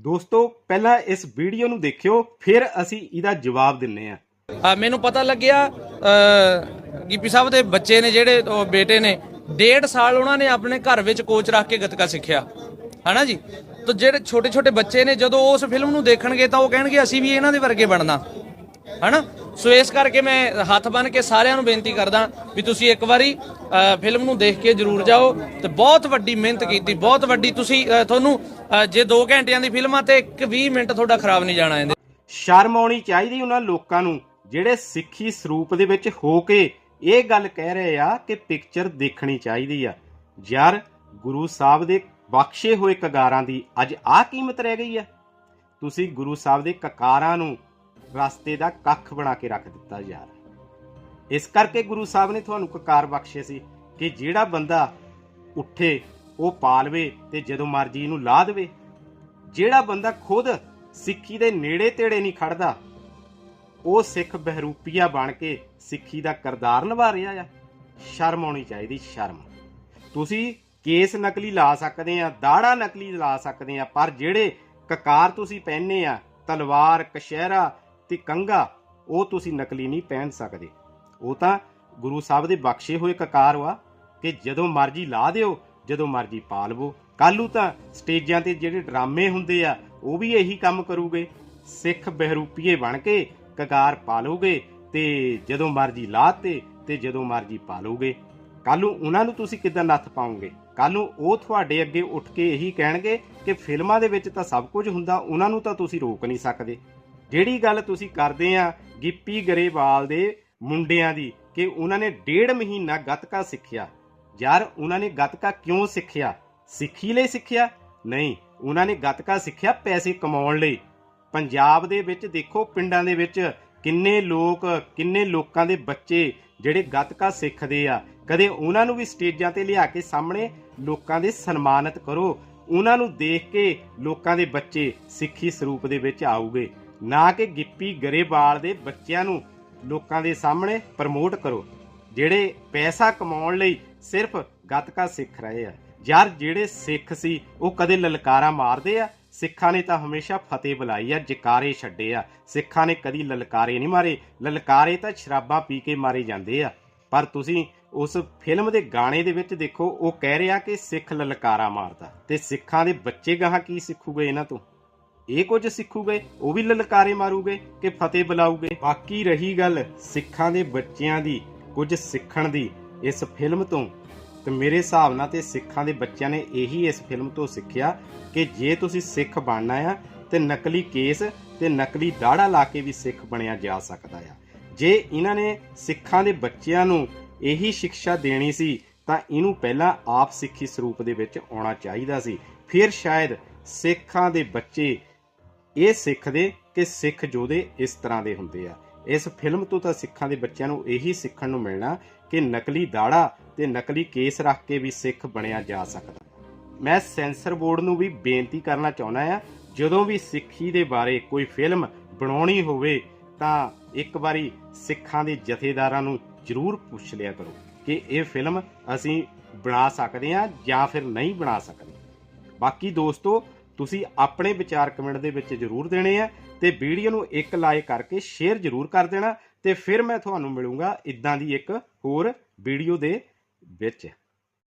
ਦੋਸਤੋ ਪਹਿਲਾਂ ਇਸ ਵੀਡੀਓ ਨੂੰ ਦੇਖਿਓ ਫਿਰ ਅਸੀਂ ਇਹਦਾ ਜਵਾਬ ਦਿੰਨੇ ਆ। ਆ ਮੈਨੂੰ ਪਤਾ ਲੱਗਿਆ ਅ, ਗਿੱਪੀ ਸਾਹਿਬ ਦੇ ਬੱਚੇ ਨੇ ਜਿਹੜੇ ਉਹ ਬੇਟੇ ਨੇ ਡੇਢ ਸਾਲ ਉਹਨਾਂ ਨੇ ਆਪਣੇ ਘਰ ਵਿੱਚ ਕੋਚ ਰੱਖ ਕੇ ਗੱਤਕਾ ਸਿੱਖਿਆ। ਹਨਾ ਜੀ? ਤਾਂ ਜਿਹੜੇ ਛੋਟੇ ਛੋਟੇ ਬੱਚੇ ਨੇ ਜਦੋਂ ਉਸ ਫਿਲਮ ਨੂੰ ਦੇਖਣਗੇ ਤਾਂ ਉਹ ਕਹਿਣਗੇ ਅਸੀਂ ਵੀ ਇਹਨਾਂ ਦੇ ਵਰਗੇ ਬਣਨਾ। ਹਨਾ? ਸੋ ਇਸ ਕਰਕੇ ਮੈਂ ਹੱਥ ਬੰਨ ਕੇ ਸਾਰਿਆਂ ਨੂੰ ਬੇਨਤੀ ਕਰਦਾ ਵੀ ਤੁਸੀਂ ਇੱਕ ਵਾਰੀ ਅ, ਫਿਲਮ ਨੂੰ ਦੇਖ ਕੇ ਜਰੂਰ ਜਾਓ ਤੇ ਬਹੁਤ ਵੱਡੀ ਮਿਹਨਤ ਕੀਤੀ ਬਹੁਤ ਵੱਡੀ ਤੁਸੀਂ ਤੁਹਾਨੂੰ ਜੇ 2 ਘੰਟਿਆਂ ਦੀ ਫਿਲਮ ਆ ਤੇ ਇੱਕ 20 ਮਿੰਟ ਤੁਹਾਡਾ ਖਰਾਬ ਨਹੀਂ ਜਾਣਾ ਇਹਦੇ। ਸ਼ਰਮ ਆਉਣੀ ਚਾਹੀਦੀ ਉਹਨਾਂ ਲੋਕਾਂ ਨੂੰ, ਜਿਹੜੇ ਸਿੱਖੀ ਸਰੂਪ ਦੇ ਵਿੱਚ ਹੋ ਕੇ ਇਹ ਗੱਲ ਕਹਿ ਰਹੇ ਆ ਕਿ ਪਿਕਚਰ ਦੇਖਣੀ ਚਾਹੀਦੀ ਆ। ਯਾਰ, ਗੁਰੂ ਸਾਹਿਬ ਦੇ ਬਖਸ਼ੇ ਹੋਏ ਕਗਾਰਾਂ ਦੀ ਅੱਜ ਆਹ ਕੀਮਤ ਰਹਿ ਗਈ ਆ। ਤੁਸੀਂ ਗੁਰੂ ਸਾਹਿਬ ਦੇ ਕਕਾਰਾਂ ਨੂੰ ਰਸਤੇ ਦਾ ਕੱਖ ਬਣਾ ਕੇ ਰੱਖ ਦਿੱਤਾ ਯਾਰ। ਇਸ ਕਰਕੇ ਗੁਰੂ ਸਾਹਿਬ ਨੇ ਤੁਹਾਨੂੰ ਕਕਾਰ ਬਖਸ਼ੇ ਸੀ ਕਿ ਜਿਹੜਾ ਬੰਦਾ ਉੱਠੇ ਉਹ ਪਾਲਵੇ ਤੇ ਜਦੋਂ ਮਰਜ਼ੀ ਇਹਨੂੰ ਲਾ ਦੇਵੇ। ਜਿਹੜਾ ਬੰਦਾ ਖੁਦ ਸਿੱਖੀ ਦੇ ਨੇੜੇ ਤੇੜੇ ਨਹੀਂ ਖੜਦਾ, ਉਹ ਸਿੱਖ ਬਹਿਰੂਪੀਆ ਬਣ ਕੇ ਸਿੱਖੀ ਦਾ ਕਰਦਾਰ ਨਿਭਾ ਰਿਹਾ ਆ। ਸ਼ਰਮ ਆਉਣੀ ਚਾਹੀਦੀ, ਸ਼ਰਮ। ਤੁਸੀਂ ਕੇਸ ਨਕਲੀ ਲਾ ਸਕਦੇ ਆ ਦਾੜਾ ਨਕਲੀ ਲਾ ਸਕਦੇ ਆ, ਪਰ ਜਿਹੜੇ ਕਕਾਰ ਤੁਸੀਂ ਪਹਿਨੇ ਆ, ਤਲਵਾਰ, ਕਸ਼ਹਿਰਾ ਤੇ ਕੰਗਾ ਉਹ ਤੁਸੀਂ ਨਕਲੀ ਨਹੀਂ ਪਹਿਨ ਸਕਦੇ। ਉਹ ਤਾਂ ਗੁਰੂ ਸਾਹਿਬ ਦੇ ਬਖਸ਼ੇ ਹੋਏ ਕਕਾਰ ਵਾ ਕਿ ਜਦੋਂ ਮਰਜ਼ੀ ਲਾ ਦਿਓ ਜਦੋਂ ਮਰਜ਼ੀ ਪਾ ਲਵੋ। ਕੱਲੂ ਤਾਂ ਸਟੇਜਾਂ ਤੇ ਜਿਹੜੇ ਡਰਾਮੇ ਹੁੰਦੇ ਆ, ਉਹ ਵੀ ਇਹੀ ਕੰਮ ਕਰੂਗੇ। ਸਿੱਖ ਬਹਿਰੂਪੀਏ ਬਣ ਕੇ ਕਕਾਰ ਪਾ ਲਓਗੇ ਤੇ ਜਦੋਂ ਮਰਜ਼ੀ ਲਾਤੇ ਤੇ ਜਦੋਂ ਮਰਜ਼ੀ ਪਾ ਲਓਗੇ ਕੱਲ ਨੂੰ ਉਹਨਾਂ ਨੂੰ ਤੁਸੀਂ ਕਿੱਦਾਂ ਨੱਥ ਪਾਉਂਗੇ ਕੱਲ ਨੂੰ ਉਹ ਤੁਹਾਡੇ ਅੱਗੇ ਉੱਠ ਕੇ ਇਹੀ ਕਹਿਣਗੇ ਕਿ ਫਿਲਮਾਂ ਦੇ ਵਿੱਚ ਤਾਂ ਸਭ ਕੁਝ ਹੁੰਦਾ, ਉਹਨਾਂ ਨੂੰ ਤਾਂ ਤੁਸੀਂ ਰੋਕ ਨਹੀਂ ਸਕਦੇ। ਜਿਹੜੀ ਗੱਲ ਤੁਸੀਂ ਕਰਦੇ ਆ ਗਿੱਪੀ ਗਰੇਵਾਲ ਦੇ ਮੁੰਡਿਆਂ ਦੀ, ਕਿ ਉਹਨਾਂ ਨੇ ਡੇਢ ਮਹੀਨਾ ਗੱਤਕਾ ਸਿੱਖਿਆ ਯਾਰ, ਉਹਨਾਂ ਨੇ ਗੱਤਕਾ ਕਿਉਂ ਸਿੱਖਿਆ? ਸਿੱਖੀ ਲਈ ਸਿੱਖਿਆ? ਨਹੀਂ, ਉਹਨਾਂ ਨੇ ਗੱਤਕਾ ਸਿੱਖਿਆ ਪੈਸੇ ਕਮਾਉਣ ਲਈ। ਪੰਜਾਬ ਦੇ ਵਿੱਚ ਦੇਖੋ, ਪਿੰਡਾਂ ਦੇ ਵਿੱਚ ਕਿੰਨੇ ਲੋਕ, ਕਿੰਨੇ ਲੋਕਾਂ ਦੇ ਬੱਚੇ ਜਿਹੜੇ ਗੱਤਕਾ ਸਿੱਖਦੇ ਆ। ਕਦੇ ਉਹਨਾਂ ਨੂੰ ਵੀ ਸਟੇਜਾਂ ਤੇ ਲਿਆ ਕੇ ਸਾਹਮਣੇ ਲੋਕਾਂ ਦੇ ਸਨਮਾਨਿਤ ਕਰੋ। ਉਹਨਾਂ ਨੂੰ ਦੇਖ ਕੇ ਲੋਕਾਂ ਦੇ ਬੱਚੇ ਸਿੱਖੀ ਸਰੂਪ ਦੇ ਵਿੱਚ ਆਉਗੇ ਨਾ ਕਿ ਗਿੱਪੀ ਗਰੇਵਾਲ ਦੇ ਬੱਚਿਆਂ ਨੂੰ ਲੋਕਾਂ ਦੇ ਸਾਹਮਣੇ ਪ੍ਰਮੋਟ ਕਰੋ। ਜਿਹੜੇ ਪੈਸਾ ਕਮਾਉਣ ਲਈ ਸਿਰਫ ਗੱਤਕਾ ਸਿੱਖ ਰਹੇ ਆ। ਯਾਰ, ਜਿਹੜੇ ਸਿੱਖ ਸੀ, ਉਹ ਕਦੇ ਲਲਕਾਰਾ ਮਾਰਦੇ ਆ? ਸਿੱਖਾਂ ਨੇ ਤਾਂ ਹਮੇਸ਼ਾ ਫਤਿਹ ਬੁਲਾਈ ਆ, ਜਕਾਰੇ ਛੱਡੇ ਆ। ਸਿੱਖਾਂ ਨੇ ਕਦੀ ਲਲਕਾਰੇ ਨਹੀਂ ਮਾਰੇ। ਲਲਕਾਰੇ ਤਾਂ ਸ਼ਰਾਬਾਂ ਪੀ ਕੇ ਮਾਰੇ ਜਾਂਦੇ ਆ। ਪਰ ਤੁਸੀਂ ਉਸ ਫਿਲਮ ਦੇ ਗਾਣੇ ਦੇ ਵਿੱਚ ਦੇਖੋ, ਉਹ ਕਹਿ ਰਿਹਾ ਕਿ ਸਿੱਖ ਲਲਕਾਰਾ ਮਾਰਦਾ। ਤੇ ਸਿੱਖਾਂ ਦੇ ਬੱਚੇ ਗਾਹਾਂ ਕੀ ਸਿੱਖੂਗੇ ਇਹਨਾਂ ਤੋਂ? ਇਹ ਕੁਝ ਸਿੱਖੂਗੇ? ਉਹ ਵੀ ਲਲਕਾਰੇ ਮਾਰੂਗੇ ਕਿ ਫਤਿਹ ਬੁਲਾਊਗੇ? ਬਾਕੀ ਰਹੀ ਗੱਲ ਸਿੱਖਾਂ ਦੇ ਬੱਚਿਆਂ ਦੀ, ਕੁਝ ਸਿੱਖਣ ਦੀ। ਇਸ ਫਿਲਮ ਤੋਂ। ਤੇ ਮੇਰੇ ਹਿਸਾਬ ਨਾਲ ਤੇ ਸਿੱਖਾਂ ਦੇ ਬੱਚਿਆਂ ਨੇ ਇਹੀ ਇਸ ਫਿਲਮ ਤੋਂ ਸਿੱਖਿਆ ਕਿ ਜੇ ਤੁਸੀਂ ਸਿੱਖ ਬਣਨਾ ਆ, ਤੇ ਨਕਲੀ ਕੇਸ ਤੇ ਨਕਲੀ ਦਾੜਾ ਲਾ ਕੇ ਵੀ ਸਿੱਖ ਬਣਿਆ ਜਾ ਸਕਦਾ ਆ। ਜੇ ਇਹਨਾਂ ਨੇ ਸਿੱਖਾਂ ਦੇ ਬੱਚਿਆਂ ਨੂੰ ਇਹੀ ਸਿੱਖਿਆ ਦੇਣੀ ਸੀ, ਤਾਂ ਇਹਨੂੰ ਪਹਿਲਾਂ ਆਪ ਸਿੱਖੀ ਸਰੂਪ ਦੇ ਵਿੱਚ ਆਉਣਾ ਚਾਹੀਦਾ ਸੀ। ਫਿਰ ਸ਼ਾਇਦ ਸਿੱਖਾਂ ਦੇ ਬੱਚੇ ਇਹ ਸਿੱਖਦੇ ਕਿ ਸਿੱਖ ਜੋਧੇ ਇਸ ਤਰ੍ਹਾਂ ਦੇ ਹੁੰਦੇ ਆ। ਇਸ ਫਿਲਮ ਤੋਂ ਤਾਂ ਸਿੱਖਾਂ ਦੇ ਬੱਚਿਆਂ ਨੂੰ ਇਹੀ ਸਿੱਖਣ ਨੂੰ ਮਿਲਣਾ ਕਿ ਨਕਲੀ ਦਾੜਾ ਤੇ ਨਕਲੀ ਕੇਸ ਰੱਖ ਕੇ ਵੀ ਸਿੱਖ ਬਣਿਆ ਜਾ ਸਕਦਾ। ਮੈਂ ਸੈਂਸਰ ਬੋਰਡ ਨੂੰ ਵੀ ਬੇਨਤੀ ਕਰਨਾ ਚਾਹੁੰਦਾ ਆ ਜਦੋਂ ਵੀ ਸਿੱਖੀ ਦੇ ਬਾਰੇ ਕੋਈ ਫਿਲਮ ਬਣਾਉਣੀ ਹੋਵੇ, ਤਾਂ ਇੱਕ ਵਾਰੀ ਸਿੱਖਾਂ ਦੇ ਜਥੇਦਾਰਾਂ ਨੂੰ ਜ਼ਰੂਰ ਪੁੱਛ ਲਿਆ ਕਰੋ ਕਿ ਇਹ ਫਿਲਮ ਅਸੀਂ ਬਣਾ ਸਕਦੇ ਹਾਂ ਜਾਂ ਫਿਰ ਨਹੀਂ ਬਣਾ ਸਕਦੇ। ਬਾਕੀ ਦੋਸਤੋ ਤੁਸੀਂ ਆਪਣੇ ਵਿਚਾਰ ਕਮੈਂਟ ਦੇ ਵਿੱਚ ਜ਼ਰੂਰ ਦੇਣੇ ਆ ਤੇ ਵੀਡੀਓ ਨੂੰ ਇੱਕ ਲਾਈਕ ਕਰਕੇ ਸ਼ੇਅਰ ਜ਼ਰੂਰ ਕਰ ਦੇਣਾ ਤੇ ਫਿਰ ਮੈਂ ਤੁਹਾਨੂੰ ਮਿਲੂੰਗਾ ਇਦਾਂ ਦੀ ਇੱਕ ਹੋਰ ਵੀਡੀਓ ਦੇ ਵਿੱਚ।